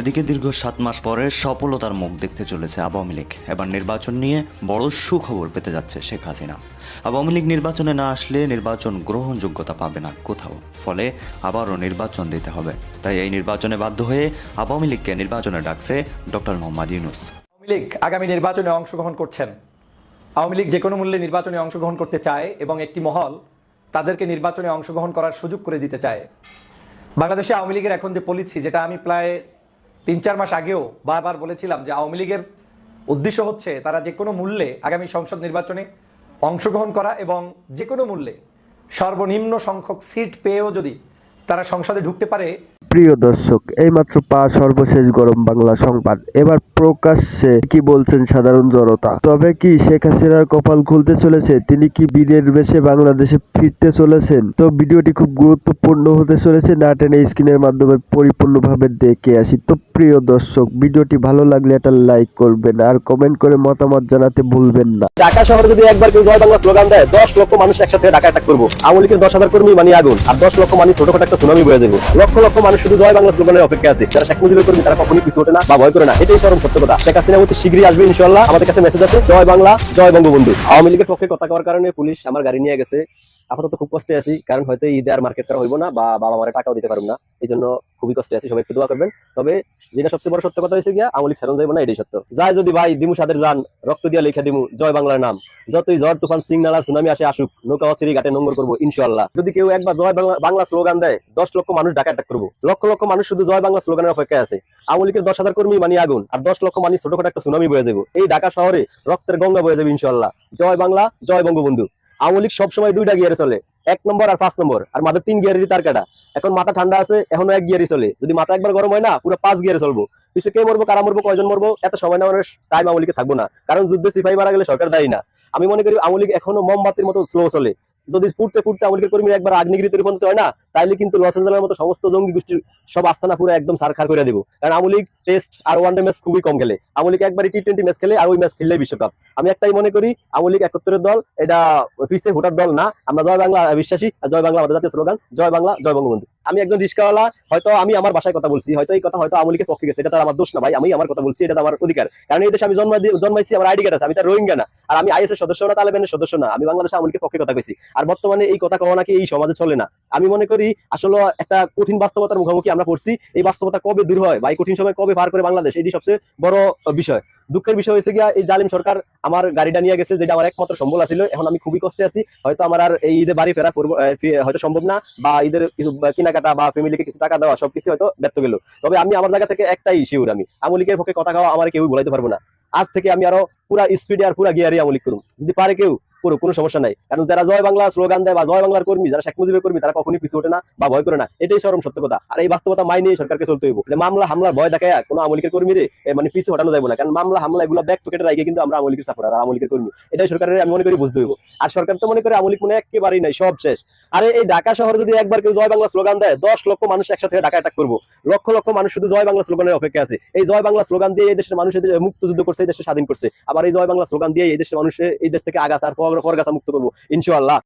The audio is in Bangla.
এদিকে দীর্ঘ সাত মাস পরে সফলতার মুখ দেখতে চলেছে আওয়ামী লীগ। এবার নির্বাচন নিয়ে বড় সুখবর পেতে যাচ্ছে শেখ হাসিনা। আওয়ামী লীগ নির্বাচনে না আসলে নির্বাচন গ্রহণযোগ্যতা পাবে না কোথাও। ফলে আবারও নির্বাচন দিতে হবে। তাই এই নির্বাচনে বাধ্য হয়ে আওয়ামী লীগকে নির্বাচনে ডাকছে ডক্টর মোহাম্মদ ইউনুস। আওয়ামী লীগ আগামী নির্বাচনে অংশগ্রহণ করছেন। আওয়ামী লীগ যে কোনো মূল্যে নির্বাচনে অংশগ্রহণ করতে চায় এবং একটি মহল তাদেরকে নির্বাচনে অংশগ্রহণ করার সুযোগ করে দিতে চায়। বাংলাদেশে আওয়ামী লীগের এখন যে পলিসি যেটা আমি প্রায় তিন চার মাস আগেও বারবার বলেছিলাম যে আওয়ামী লীগের উদ্দেশ্য হচ্ছে তারা যে কোনো মূল্যে আগামী সংসদ নির্বাচনে অংশগ্রহণ করা এবং যে কোনো মূল্যে সর্বনিম্ন সংখ্যক সিট পেয়েও যদি তারা সংসদে ঢুকতে পারে। প্রিয় দর্শক, এইমাত্র পা সর্বশেষ গরম বাংলা সংবাদ। এবার প্রকাশ্যে কি বলছেন সাধারণ জনতা? তবে কি শেখ হাসিনার কপাল খুলতে চলেছে? তিনি কি বীরের বেশে বাংলাদেশে ফিরতে চলেছেন? তো ভিডিওটি খুব গুরুত্বপূর্ণ হতে চলেছে, না টেনে স্ক্রিনের মাধ্যমে পরিপূর্ণভাবে দেখে আসি। তো প্রিয় দর্শক, ভিডিওটি ভালো লাগলে একটা লাইক করবেন আর কমেন্ট করে মতামত জানাতে ভুলবেন না। ঢাকা শহরে যদি একবার কেউ জয় বাংলা স্লোগান দেয়, দশ লক্ষ মানুষ একসাথে ঢাকা অ্যাটাক করব। আওয়ামী লীগের দশ হাজার কর্মী মানে আগুন, আর দশ লক্ষ মানুষ ছোটখাটো একটা সুনামি বয়ে দেবো। লক্ষ লক্ষ মানুষ শুধু জয় বাংলা স্লোগানের অপেক্ষা আছে। যারা শেখ মুজিবের কর্মী, তারা কখনই পিছু ওঠে না বা ভয় করে না। এটাই চরম সত্য কথা। শেখ হাসিনা অতি শীঘ্রই আসবে ইনশাল্লাহ আমাদের কাছে মেসেজ আছে জয় বাংলা জয় বঙ্গবন্ধু। আওয়ামী লীগের পক্ষে কথা কওয়ার কারণে পুলিশ আমার গাড়ি নিয়ে গেছে। আপাতত খুব কষ্টে আছি, কারণ হয়তো ঈদে আর মার্কেট করা হইব না বা বাবা মারে টাকাও দিতে পারব না। এই জন্য খুবই কষ্টে আছি। সবাই একটু দোয়া করবেন। তবে যেটা সবচেয়ে বড় সত্য কথা হয়েছে গিয়া লীগ ছাড়ন যাইব না, এটাই সত্য। যায় যদি ভাই দিমু সাদের যান রক্ত দিয়া লেখা দিমু, জয় বাংলার নাম। যতই ঝড় তুফান, সিগনাল আর সুনামি আসে, আসুক, নৌকা অচিরি ঘাটে নোংর করব ইনশাল্লাহ যদি কেউ একবার জয় বাংলা বাংলা স্লোগান দেয়, দশ লক্ষ মানুষ ঢাকা অ্যাটাক করব। লক্ষ লক্ষ মানুষ শুধু জয় বাংলা স্লোগানের অপেক্ষায় আছে। আওয়ামী লীগের দশ হাজার কর্মী মানে আগুন, আর দশ লক্ষ মানুষ ছোটখাটো একটা সুনামি বয়ে যাব। এই ঢাকা শহরে রক্তের গঙ্গা বয়ে যাবে ইনশাল্লাহ জয় বাংলা, জয় বঙ্গবন্ধু। আওয়ামী লীগ সবসময় দুইটা গিয়ারে চলে। এক নম্বর আর পাঁচ নম্বর। আর মাথা তিন গিয়ারেরই তার কাটা। এখন মাথা ঠান্ডা আছে, এখনও এক গিয়ারই চলে। যদি মাথা একবার গরম হয় না, পুরো পাঁচ গিয়ারে চলবো। পিছু কে মরবো, কারা মরবো, কয়জন মরবো, এত সময় না টাইম আমলিকে থাকব না। কারণ যুদ্ধে সিপাহী মারা গেলে সরকার দায়ী না। আমি মনে করি আমলিক এখনও মোমবাতির মতো স্লো চলে। যদি ফুটতে ফুটতে আওয়ামী কর্মীরা একবার আগ্নেগিরিতে রূপান্তরিত হয় না, তাইলে কিন্তু লস এঞ্জেলের মতো সমস্ত জঙ্গি গোষ্ঠীর সব আস্তানা পুরো একদম সারখার করে দেবো। কারণ আওয়ামী টেস্ট আর ওয়ান ম্যাচ খুবই কম খেলে। আওয়ামী লীগ একবারই টি টোয়েন্টি ম্যাচ খেলে আর ওই ম্যাচ খেললে বিশ্বকাপ। আমি একটাই মনে করি, আওয়ামী লীগ একত্রের দল, এটা পিছিয়ে ভোটার দল না। আমরা জয় বাংলা বিশ্বাসী জয় বাংলা আমাদের জাতীয় স্লোগান, জয় বাংলা, জয় বঙ্গবন্ধু। আমি একজন রিস্কাওয়ালা, হয়তো আমি আমার বাসায় কথা বলছি, হয়তো এই কথা হয়তো আওয়ামী পক্ষে গেছে, এটা তার আমার দোষ না ভাই, আমি আমার কথা বলছি, এটা আমার অধিকার। কারণ এই দেশে আমি জন্ম জন্মাইছি, আমার আইডি কার্ড আছে, আমি তার রোহিঙ্গা না। আর আমি আইএস এর সদস্য না তালেবানের সদস্য না, আমি বাংলাদেশ আওয়ামী পক্ষে কথা কইছি। আর বর্তমানে এই কথা কওয়া নাকি এই সমাজে চলে না। আমি মনে করি আসলে একটা কঠিন বাস্তবতার মুখোমুখি আমরা পড়ছি। এই বাস্তবতা কবে দূর হয় বা এই কঠিন সময় কবে পার করে বাংলাদেশ, এটি সবচেয়ে বড় বিষয়। দুঃখের বিষয় হয়েছে গিয়া, এই জালিম সরকার আমার গাড়িটা নিয়ে গেছে, যেটা আমার একমাত্র সম্বল আছিল। এখন আমি খুবই কষ্টে আছি। হয়তো আমার আর এই ঈদে বাড়ি ফেরা হয়তো সম্ভব না, বা ঈদের কিছু কেনাকাটা বা ফ্যামিলিকে কিছু টাকা দেওয়া, সবকিছু হয়তো ব্যর্থ গেল। তবে আমি আমার জায়গা থেকে একটাই শিওর আমি। আমলিকের পক্ষে কথা খাওয়া আমার কেউ বলাইতে পারব না। আজ থেকে আমি আরও পুরা স্পিডে আর পুরা গিয়ারে আমলিক করুন যদি পারে কেউ পুরো কোনো সমস্যা নাই। কারণ যারা জয় বাংলা স্লোগান দেয় বা জয় বাংলার কর্মী, যারা শেখ মুজিবের কর্মী, তারা কখনই পিছু ওঠে না বা ভয় করে না। এটাই চরম সত্য কথা। আর এই বাস্তবতা মাই নিয়ে সরকারকে চলতে হইব। মামলা হামলার ভয় দেখায় কোনো আমলিকের কর্মীরে মানে পিছু হটানো যাবে না। কারণ মামলা হামলা এগুলো ব্যাক পকেটে রাখে কিন্তু আমরা আমলিকের সাপোর্টার আর আমলিকের কর্মী। এটাই সরকারের, আমি মনে করি, বুঝতে হইব। আর সরকার তো মনে করে আমলিক মনে একেবারেই নাই, সব শেষ। আরে এই ঢাকা শহরে যদি একবার কেউ জয় বাংলা স্লোগান দেয়, দশ লক্ষ মানুষ একসাথে ঢাকা অ্যাটাক করব। লক্ষ লক্ষ মানুষ শুধু জয় বাংলা স্লোগানের অপেক্ষা আছে। এই জয় বাংলা স্লোগান দিয়ে এই দেশের মানুষ মুক্ত যুদ্ধ করছে, এই দেশে স্বাধীন করছে। আবার এই জয় বাংলা স্লোগান দিয়ে এই দেশের মানুষের এই দেশ থেকে আগাছা আর পরগাছা মুক্ত করব। ইনশাআল্লাহ।